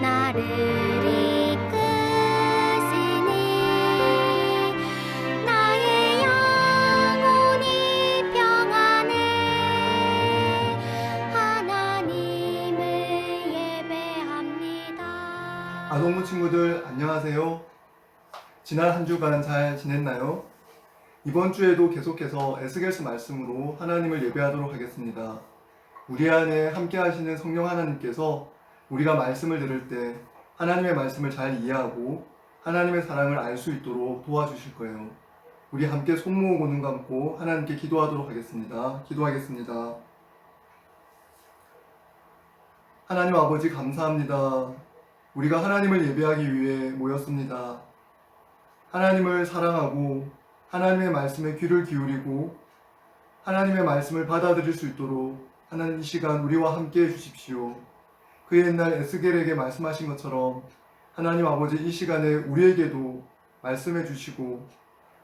나를 이끄시니 나의 영혼이 평안해 하나님을 예배합니다. 아동부 친구들 안녕하세요. 지난 한 주간 잘 지냈나요? 이번 주에도 계속해서 에스겔스 말씀으로 하나님을 예배하도록 하겠습니다. 우리 안에 함께 하시는 성령 하나님께서 우리가 말씀을 들을 때 하나님의 말씀을 잘 이해하고 하나님의 사랑을 알 수 있도록 도와주실 거예요. 우리 함께 손 모으고 눈 감고 하나님께 기도하도록 하겠습니다. 기도하겠습니다. 하나님 아버지 감사합니다. 우리가 하나님을 예배하기 위해 모였습니다. 하나님을 사랑하고 하나님의 말씀에 귀를 기울이고 하나님의 말씀을 받아들일 수 있도록 하나님 이 시간 우리와 함께 해주십시오. 그 옛날 에스겔에게 말씀하신 것처럼 하나님 아버지 이 시간에 우리에게도 말씀해 주시고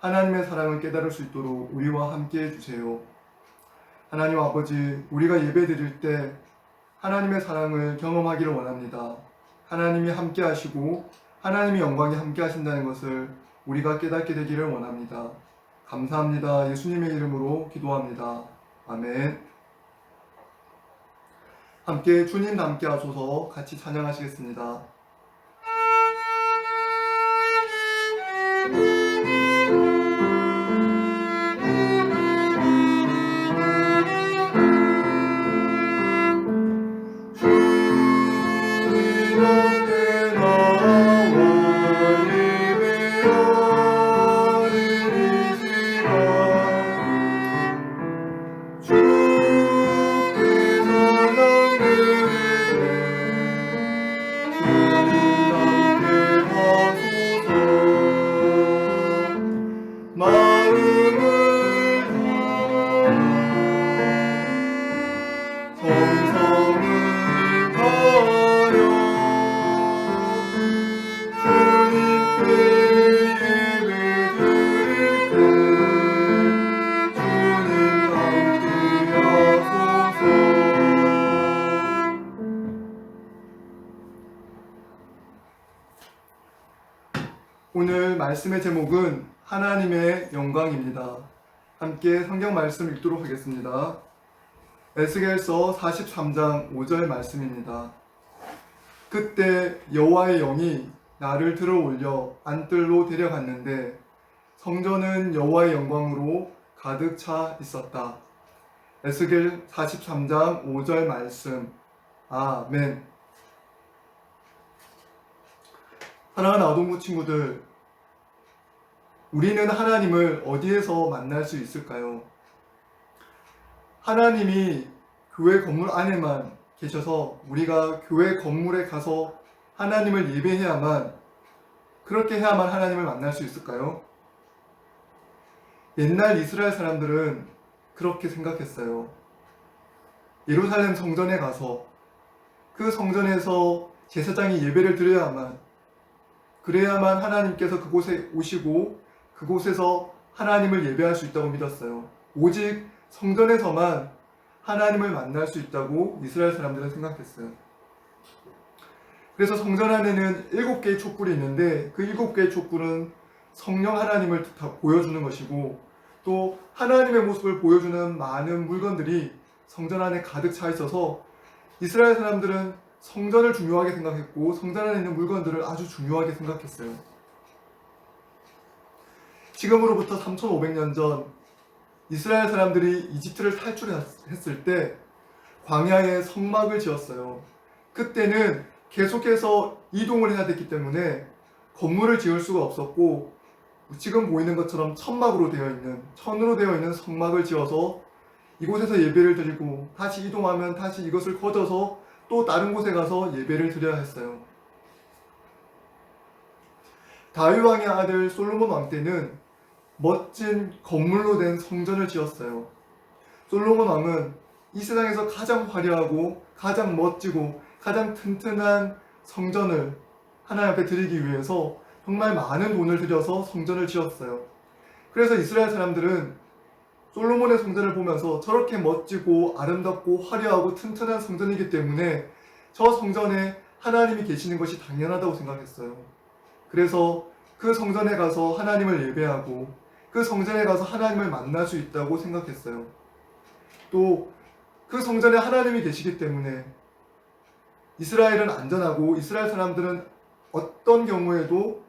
하나님의 사랑을 깨달을 수 있도록 우리와 함께 해 주세요. 하나님 아버지 우리가 예배 드릴 때 하나님의 사랑을 경험하기를 원합니다. 하나님이 함께 하시고 하나님의 영광이 함께 하신다는 것을 우리가 깨닫게 되기를 원합니다. 감사합니다. 예수님의 이름으로 기도합니다. 아멘. 함께 주님 함께 하소서 같이 찬양하시겠습니다. 말씀의 제목은 하나님의 영광입니다. 함께 성경 말씀 읽도록 하겠습니다. 에스겔서 43장 5절 말씀입니다. 그때 여호와의 영이 나를 들어 올려 안뜰로 데려갔는데 성전은 여호와의 영광으로 가득 차 있었다. 에스겔 43장 5절 말씀. 아멘. 사랑하는 아동부 친구들, 우리는 하나님을 어디에서 만날 수 있을까요? 하나님이 교회 건물 안에만 계셔서 우리가 교회 건물에 가서 하나님을 예배해야만 그렇게 해야만 하나님을 만날 수 있을까요? 옛날 이스라엘 사람들은 그렇게 생각했어요. 예루살렘 성전에 가서 그 성전에서 제사장이 예배를 드려야만 그래야만 하나님께서 그곳에 오시고 그곳에서 하나님을 예배할 수 있다고 믿었어요. 오직 성전에서만 하나님을 만날 수 있다고 이스라엘 사람들은 생각했어요. 그래서 성전 안에는 일곱 개의 촛불이 있는데 그 일곱 개의 촛불은 성령 하나님을 다 보여주는 것이고 또 하나님의 모습을 보여주는 많은 물건들이 성전 안에 가득 차 있어서 이스라엘 사람들은 성전을 중요하게 생각했고 성전 안에 있는 물건들을 아주 중요하게 생각했어요. 지금으로부터 3,500년 전 이스라엘 사람들이 이집트를 탈출했을 때 광야에 성막을 지었어요. 그때는 계속해서 이동을 해야 됐기 때문에 건물을 지을 수가 없었고 지금 보이는 것처럼 천막으로 되어 있는 천으로 되어 있는 성막을 지어서 이곳에서 예배를 드리고 다시 이동하면 다시 이것을 거둬서 또 다른 곳에 가서 예배를 드려야 했어요. 다윗 왕의 아들 솔로몬 왕 때는 멋진 건물로 된 성전을 지었어요. 솔로몬 왕은 이 세상에서 가장 화려하고 가장 멋지고 가장 튼튼한 성전을 하나님 앞에 드리기 위해서 정말 많은 돈을 들여서 성전을 지었어요. 그래서 이스라엘 사람들은 솔로몬의 성전을 보면서 저렇게 멋지고 아름답고 화려하고 튼튼한 성전이기 때문에 저 성전에 하나님이 계시는 것이 당연하다고 생각했어요. 그래서 그 성전에 가서 하나님을 예배하고 그 성전에 가서 하나님을 만날 수 있다고 생각했어요. 또 그 성전에 하나님이 계시기 때문에 이스라엘은 안전하고 이스라엘 사람들은 어떤 경우에도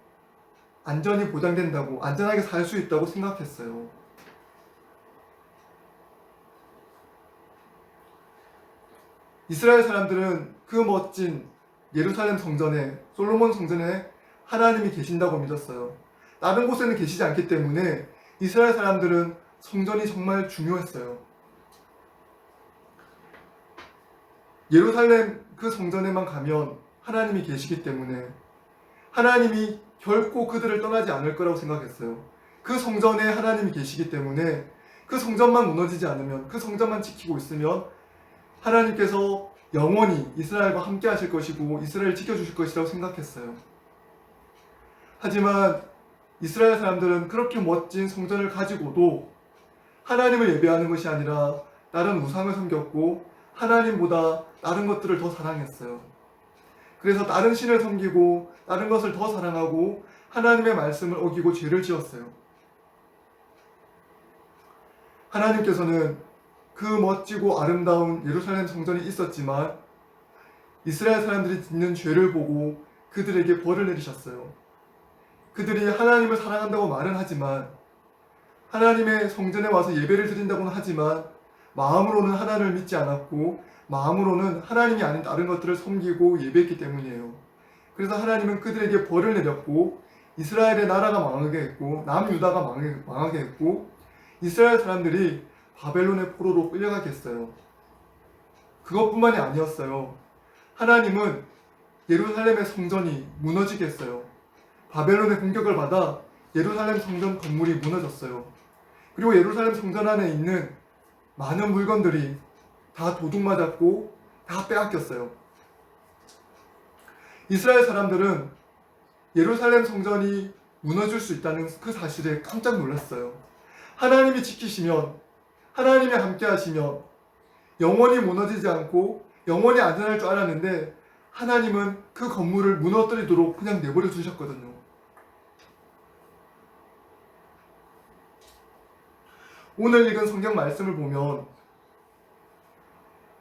안전이 보장된다고 안전하게 살 수 있다고 생각했어요. 이스라엘 사람들은 그 멋진 예루살렘 성전에 솔로몬 성전에 하나님이 계신다고 믿었어요. 다른 곳에는 계시지 않기 때문에 이스라엘 사람들은 성전이 정말 중요했어요. 예루살렘 그 성전에만 가면 하나님이 계시기 때문에 하나님이 결코 그들을 떠나지 않을 거라고 생각했어요. 그 성전에 하나님이 계시기 때문에 그 성전만 무너지지 않으면 그 성전만 지키고 있으면 하나님께서 영원히 이스라엘과 함께 하실 것이고 이스라엘을 지켜주실 것이라고 생각했어요. 하지만 이스라엘 사람들은 그렇게 멋진 성전을 가지고도 하나님을 예배하는 것이 아니라 다른 우상을 섬겼고 하나님보다 다른 것들을 더 사랑했어요. 그래서 다른 신을 섬기고 다른 것을 더 사랑하고 하나님의 말씀을 어기고 죄를 지었어요. 하나님께서는 그 멋지고 아름다운 예루살렘 성전이 있었지만 이스라엘 사람들이 짓는 죄를 보고 그들에게 벌을 내리셨어요. 그들이 하나님을 사랑한다고 말은 하지만 하나님의 성전에 와서 예배를 드린다고는 하지만 마음으로는 하나님을 믿지 않았고 마음으로는 하나님이 아닌 다른 것들을 섬기고 예배했기 때문이에요. 그래서 하나님은 그들에게 벌을 내렸고 이스라엘의 나라가 망하게 했고 남유다가 망하게, 했고 이스라엘 사람들이 바벨론의 포로로 끌려가게 했어요. 그것뿐만이 아니었어요. 하나님은 예루살렘의 성전이 무너지게 했어요. 바벨론의 공격을 받아 예루살렘 성전 건물이 무너졌어요. 그리고 예루살렘 성전 안에 있는 많은 물건들이 다 도둑 맞았고 다 빼앗겼어요. 이스라엘 사람들은 예루살렘 성전이 무너질 수 있다는 그 사실에 깜짝 놀랐어요. 하나님이 지키시면, 하나님이 함께 하시면, 영원히 무너지지 않고 영원히 안전할 줄 알았는데, 하나님은 그 건물을 무너뜨리도록 그냥 내버려 두셨거든요. 오늘 읽은 성경 말씀을 보면,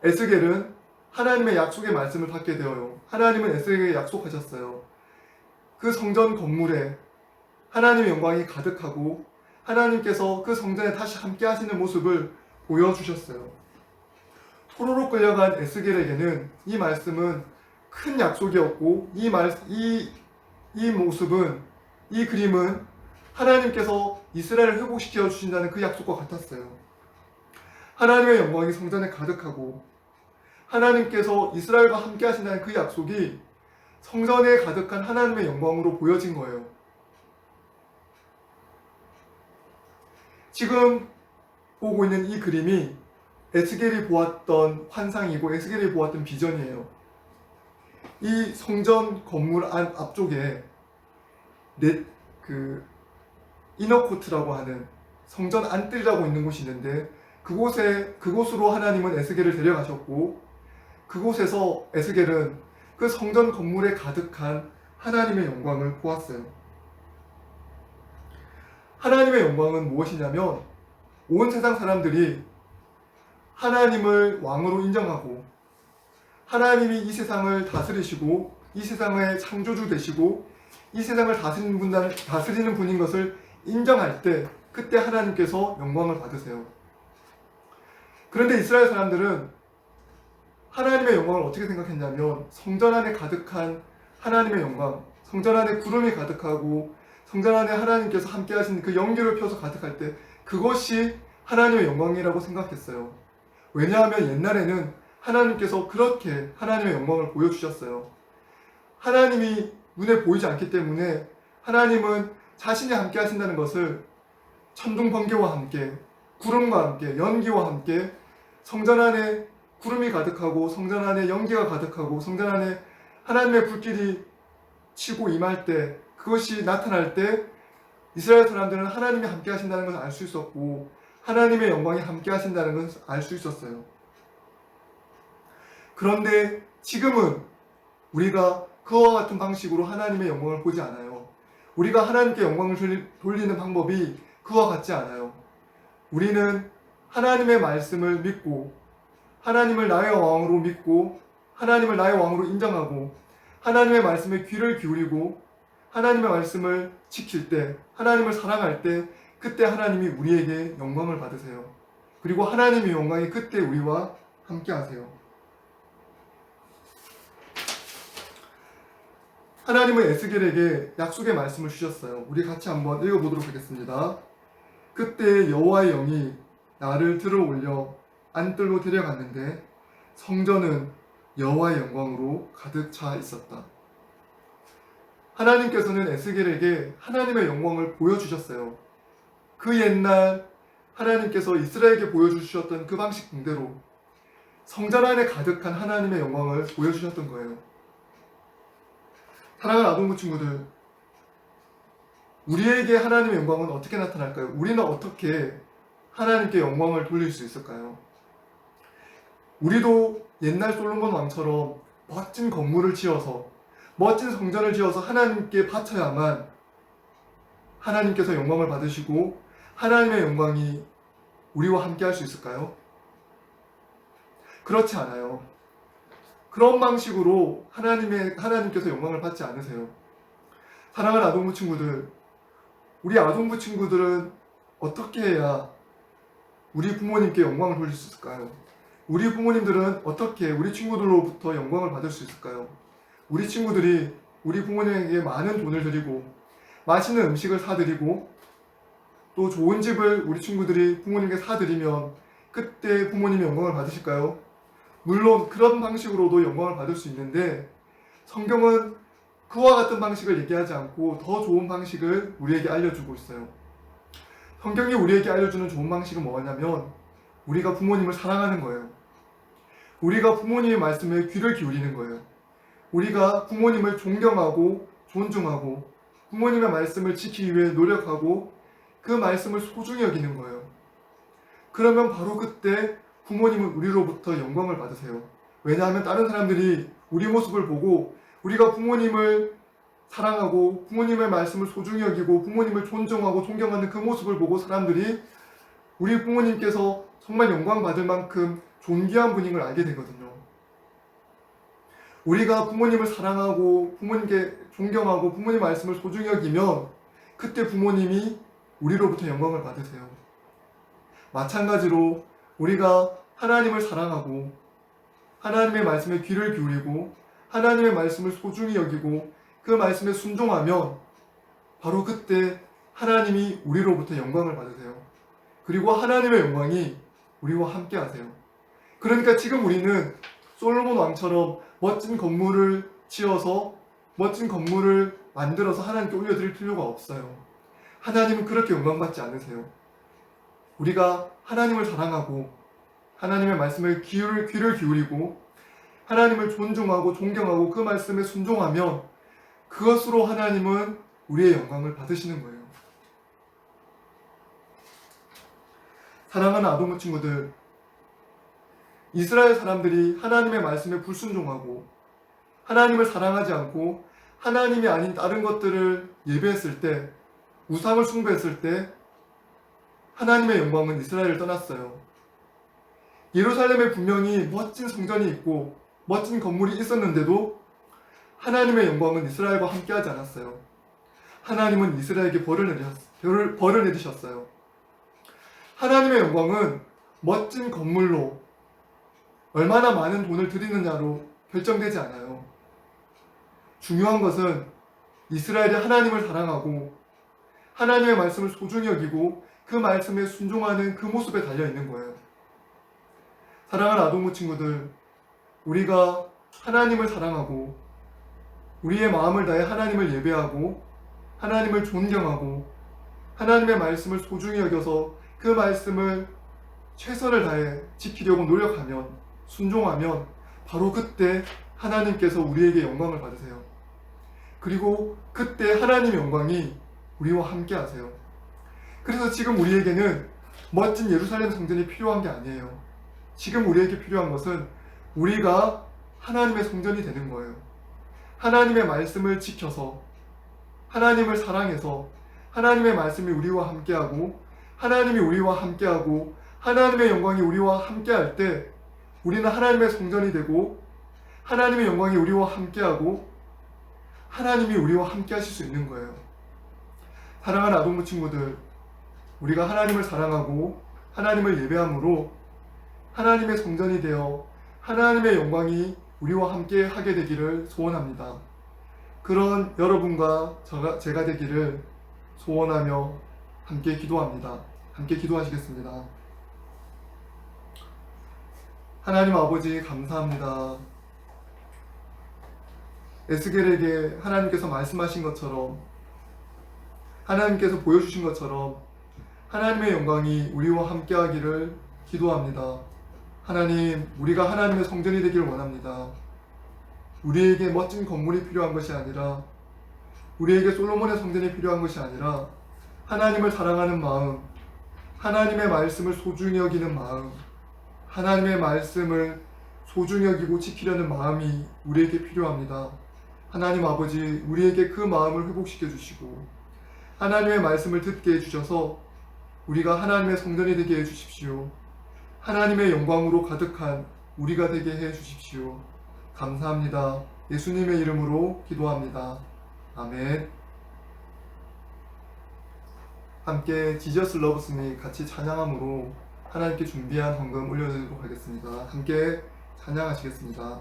에스겔은 하나님의 약속의 말씀을 받게 되어요. 하나님은 에스겔에게 약속하셨어요. 그 성전 건물에 하나님의 영광이 가득하고 하나님께서 그 성전에 다시 함께 하시는 모습을 보여주셨어요. 포로로 끌려간 에스겔에게는 이 말씀은 큰 약속이었고 이 말, 이, 이 모습은 이 그림은 하나님께서 이스라엘을 회복시켜 주신다는 그 약속과 같았어요. 하나님의 영광이 성전에 가득하고 하나님께서 이스라엘과 함께 하신다는 그 약속이 성전에 가득한 하나님의 영광으로 보여진 거예요. 지금 보고 있는 이 그림이 에스겔이 보았던 환상이고 에스겔이 보았던 비전이에요. 이 성전 건물 안 앞쪽에 넷, 그 이너코트라고 하는 성전 안뜰이라고 있는 곳이 있는데 그곳에 그곳으로 하나님은 에스겔을 데려가셨고 그곳에서 에스겔은 그 성전 건물에 가득한 하나님의 영광을 보았어요. 하나님의 영광은 무엇이냐면 온 세상 사람들이 하나님을 왕으로 인정하고 하나님이 이 세상을 다스리시고 이 세상의 창조주 되시고 이 세상을 다스리는 분 다스리는 분인 것을 인정할 때 그때 하나님께서 영광을 받으세요. 그런데 이스라엘 사람들은 하나님의 영광을 어떻게 생각했냐면 성전 안에 가득한 하나님의 영광, 성전 안에 구름이 가득하고 성전 안에 하나님께서 함께 하신 그 연기를 펴서 가득할 때 그것이 하나님의 영광이라고 생각했어요. 왜냐하면 옛날에는 하나님께서 그렇게 하나님의 영광을 보여주셨어요. 하나님이 눈에 보이지 않기 때문에 하나님은 자신이 함께 하신다는 것을 천둥 번개와 함께 구름과 함께 연기와 함께 성전 안에 구름이 가득하고 성전 안에 연기가 가득하고 성전 안에 하나님의 불길이 치고 임할 때 그것이 나타날 때 이스라엘 사람들은 하나님이 함께 하신다는 것을 알 수 있었고 하나님의 영광이 함께 하신다는 것을 알 수 있었어요. 그런데 지금은 우리가 그와 같은 방식으로 하나님의 영광을 보지 않아요. 우리가 하나님께 영광을 돌리는 방법이 그와 같지 않아요. 우리는 하나님의 말씀을 믿고 하나님을 나의 왕으로 믿고 하나님을 나의 왕으로 인정하고 하나님의 말씀에 귀를 기울이고 하나님의 말씀을 지킬 때, 하나님을 사랑할 때, 그때 하나님이 우리에게 영광을 받으세요. 그리고 하나님의 영광이 그때 우리와 함께 하세요. 하나님은 에스겔에게 약속의 말씀을 주셨어요. 우리 같이 한번 읽어보도록 하겠습니다. 그때 여호와의 영이 나를 들어 올려 안뜰로 데려갔는데 성전은 여호와의 영광으로 가득 차 있었다. 하나님께서는 에스겔에게 하나님의 영광을 보여주셨어요. 그 옛날 하나님께서 이스라엘에게 보여주셨던 그 방식 그대로 성전 안에 가득한 하나님의 영광을 보여주셨던 거예요. 사랑하는 아동부 친구들, 우리에게 하나님의 영광은 어떻게 나타날까요? 우리는 어떻게 하나님께 영광을 돌릴 수 있을까요? 우리도 옛날 솔로몬 왕처럼 멋진 건물을 지어서 멋진 성전을 지어서 하나님께 바쳐야만 하나님께서 영광을 받으시고 하나님의 영광이 우리와 함께 할 수 있을까요? 그렇지 않아요. 그런 방식으로 하나님의 하나님께서 영광을 받지 않으세요. 사랑하는 아동부 친구들, 우리 아동부 친구들은 어떻게 해야 우리 부모님께 영광을 돌릴 수 있을까요? 우리 부모님들은 어떻게 우리 친구들로부터 영광을 받을 수 있을까요? 우리 친구들이 우리 부모님에게 많은 돈을 드리고 맛있는 음식을 사드리고 또 좋은 집을 우리 친구들이 부모님께 사드리면 그때 부모님이 영광을 받으실까요? 물론 그런 방식으로도 영광을 받을 수 있는데 성경은 그와 같은 방식을 얘기하지 않고 더 좋은 방식을 우리에게 알려주고 있어요. 성경이 우리에게 알려주는 좋은 방식은 뭐냐면 우리가 부모님을 사랑하는 거예요. 우리가 부모님의 말씀에 귀를 기울이는 거예요. 우리가 부모님을 존경하고 존중하고 부모님의 말씀을 지키기 위해 노력하고 그 말씀을 소중히 여기는 거예요. 그러면 바로 그때 부모님은 우리로부터 영광을 받으세요. 왜냐하면 다른 사람들이 우리 모습을 보고 우리가 부모님을 사랑하고 부모님의 말씀을 소중히 여기고 부모님을 존중하고 존경하는 그 모습을 보고 사람들이 우리 부모님께서 정말 영광 받을 만큼 존귀한 분인 걸 알게 되거든요. 우리가 부모님을 사랑하고 부모님께 존경하고 부모님 말씀을 소중히 여기면 그때 부모님이 우리로부터 영광을 받으세요. 마찬가지로 우리가 하나님을 사랑하고 하나님의 말씀에 귀를 기울이고 하나님의 말씀을 소중히 여기고 그 말씀에 순종하면 바로 그때 하나님이 우리로부터 영광을 받으세요. 그리고 하나님의 영광이 우리와 함께 하세요. 그러니까 지금 우리는 솔로몬 왕처럼 멋진 건물을 지어서 멋진 건물을 만들어서 하나님께 올려드릴 필요가 없어요. 하나님은 그렇게 영광받지 않으세요. 우리가 하나님을 사랑하고 하나님의 말씀에 귀를, 귀를 기울이고 하나님을 존중하고 존경하고 그 말씀에 순종하면 그것으로 하나님은 우리의 영광을 받으시는 거예요. 사랑하는 아동부 친구들, 이스라엘 사람들이 하나님의 말씀에 불순종하고 하나님을 사랑하지 않고 하나님이 아닌 다른 것들을 예배했을 때, 우상을 숭배했을 때 하나님의 영광은 이스라엘을 떠났어요. 예루살렘에 분명히 멋진 성전이 있고 멋진 건물이 있었는데도 하나님의 영광은 이스라엘과 함께하지 않았어요. 하나님은 이스라엘에게 벌을 내리셨, 벌을, 벌을 내리셨어요. 하나님의 영광은 멋진 건물로 얼마나 많은 돈을 들이느냐로 결정되지 않아요. 중요한 것은 이스라엘이 하나님을 사랑하고 하나님의 말씀을 소중히 여기고 그 말씀에 순종하는 그 모습에 달려 있는 거예요. 사랑하는 아동부 친구들, 우리가 하나님을 사랑하고 우리의 마음을 다해 하나님을 예배하고 하나님을 존경하고 하나님의 말씀을 소중히 여겨서 그 말씀을 최선을 다해 지키려고 노력하면 순종하면 바로 그때 하나님께서 우리에게 영광을 받으세요. 그리고 그때 하나님의 영광이 우리와 함께 하세요. 그래서 지금 우리에게는 멋진 예루살렘 성전이 필요한 게 아니에요. 지금 우리에게 필요한 것은 우리가 하나님의 성전이 되는 거예요. 하나님의 말씀을 지켜서 하나님을 사랑해서 하나님의 말씀이 우리와 함께하고 하나님이 우리와 함께하고 하나님의 영광이 우리와 함께할 때 우리는 하나님의 성전이 되고 하나님의 영광이 우리와 함께하고 하나님이 우리와 함께 하실 수 있는 거예요. 사랑하는 아동부 친구들, 우리가 하나님을 사랑하고 하나님을 예배함으로 하나님의 성전이 되어 하나님의 영광이 우리와 함께 하게 되기를 소원합니다. 그런 여러분과 저가, 제가 되기를 소원하며 함께 기도합니다. 함께 기도하시겠습니다. 하나님 아버지 감사합니다. 에스겔에게 하나님께서 말씀하신 것처럼 하나님께서 보여주신 것처럼 하나님의 영광이 우리와 함께 하기를 기도합니다. 하나님, 우리가 하나님의 성전이 되기를 원합니다. 우리에게 멋진 건물이 필요한 것이 아니라 우리에게 솔로몬의 성전이 필요한 것이 아니라 하나님을 사랑하는 마음, 하나님의 말씀을 소중히 여기는 마음, 하나님의 말씀을 소중히 여기고 지키려는 마음이 우리에게 필요합니다. 하나님 아버지, 우리에게 그 마음을 회복시켜 주시고, 하나님의 말씀을 듣게 해주셔서 우리가 하나님의 성전이 되게 해주십시오. 하나님의 영광으로 가득한 우리가 되게 해 주십시오. 감사합니다. 예수님의 이름으로 기도합니다. 아멘. 함께 지저스 러브스미 같이 찬양함으로 하나님께 준비한 헌금 올려드리도록 하겠습니다. 함께 찬양하시겠습니다.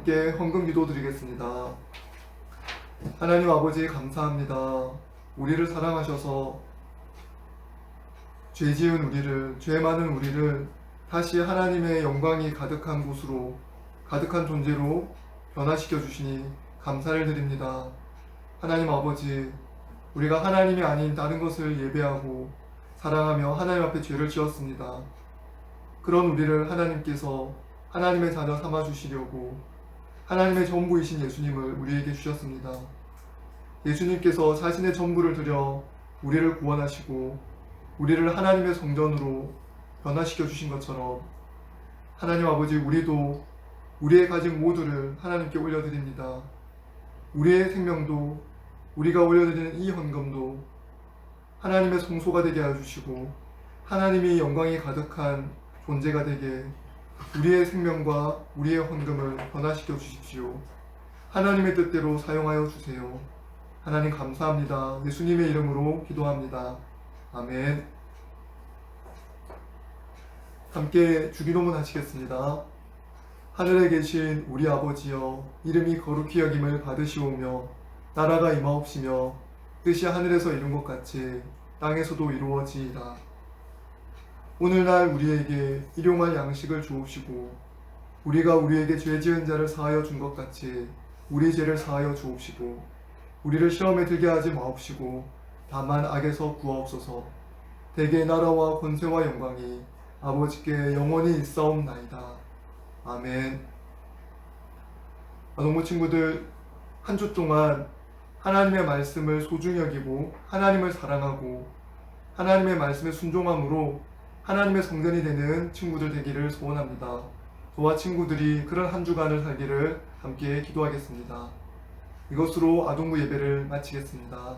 함께 헌금 기도 드리겠습니다. 하나님 아버지 감사합니다. 우리를 사랑하셔서 죄 지은 우리를, 죄 많은 우리를 다시 하나님의 영광이 가득한 곳으로, 가득한 존재로 변화시켜 주시니 감사를 드립니다. 하나님 아버지, 우리가 하나님이 아닌 다른 것을 예배하고 사랑하며 하나님 앞에 죄를 지었습니다. 그런 우리를 하나님께서 하나님의 자녀 삼아 주시려고 하나님의 전부이신 예수님을 우리에게 주셨습니다. 예수님께서 자신의 전부를 들여 우리를 구원하시고 우리를 하나님의 성전으로 변화시켜 주신 것처럼 하나님 아버지 우리도 우리의 가진 모두를 하나님께 올려드립니다. 우리의 생명도 우리가 올려드리는 이 헌금도 하나님의 성소가 되게 하여 주시고 하나님이 영광이 가득한 존재가 되게 우리의 생명과 우리의 헌금을 변화시켜 주십시오. 하나님의 뜻대로 사용하여 주세요. 하나님 감사합니다. 예수님의 이름으로 기도합니다. 아멘. 함께 주기도문 하시겠습니다. 하늘에 계신 우리 아버지여 이름이 거룩히 여김을 받으시오며 나라가 임하옵시며 뜻이 하늘에서 이룬 것 같이 땅에서도 이루어지이다. 오늘날 우리에게 일용할 양식을 주옵시고 우리가 우리에게 죄 지은 자를 사하여 준 것 같이 우리 죄를 사하여 주옵시고 우리를 시험에 들게 하지 마옵시고 다만 악에서 구하옵소서. 대개 나라와 권세와 영광이 아버지께 영원히 있사옵나이다. 아멘. 아동부 친구들 한 주 동안 하나님의 말씀을 소중히 여기고 하나님을 사랑하고 하나님의 말씀에 순종함으로 하나님의 성전이 되는 친구들 되기를 소원합니다. 저와 친구들이 그런 한 주간을 살기를 함께 기도하겠습니다. 이것으로 아동부 예배를 마치겠습니다.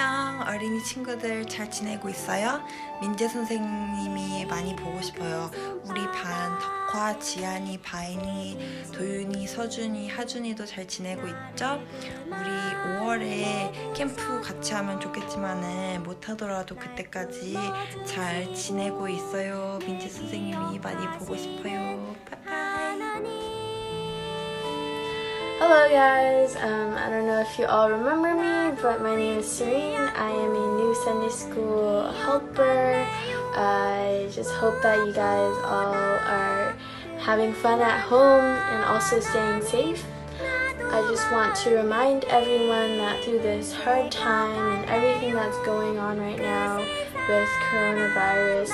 안녕 어린이 친구들 잘 지내고 있어요? 민재 선생님이 많이 보고 싶어요. 우리 반 덕화, 지안이, 바인이, 도윤이, 서준이, 하준이도 잘 지내고 있죠? 우리 5월에 캠프 같이 하면 좋겠지만은 못하더라도 그때까지 잘 지내고 있어요. 민재 선생님이 많이 보고 싶어요. Guys, um, I don't know if you all remember me, but my name is Serene. I am a new Sunday school helper. I just hope that you guys all are having fun at home and also staying safe. I just want to remind everyone that through this hard time and everything that's going on right now with coronavirus,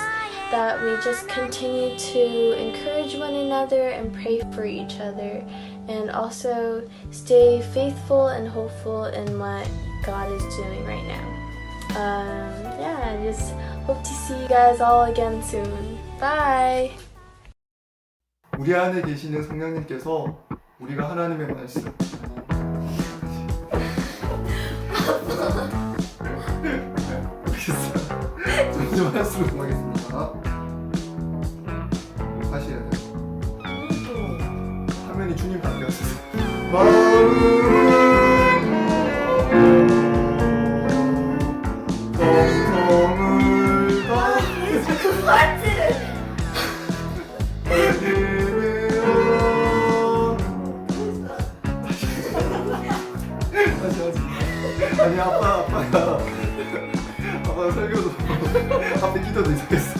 that we just continue to encourage one another and pray for each other and also stay faithful and hopeful in what God is doing right now. Um, yeah, I just hope to see you guys all again soon. Bye! 우리 안에 계시는 성령님께서 우리가 하나님의 말씀 알겠어요. 점점 할수록 하겠습니다. 다시 해야 돼요. 화면이 주님 성성을 다시 하지. 아니 아빠 아빠가 아빠 설교도 앞에 기도도 이상했어.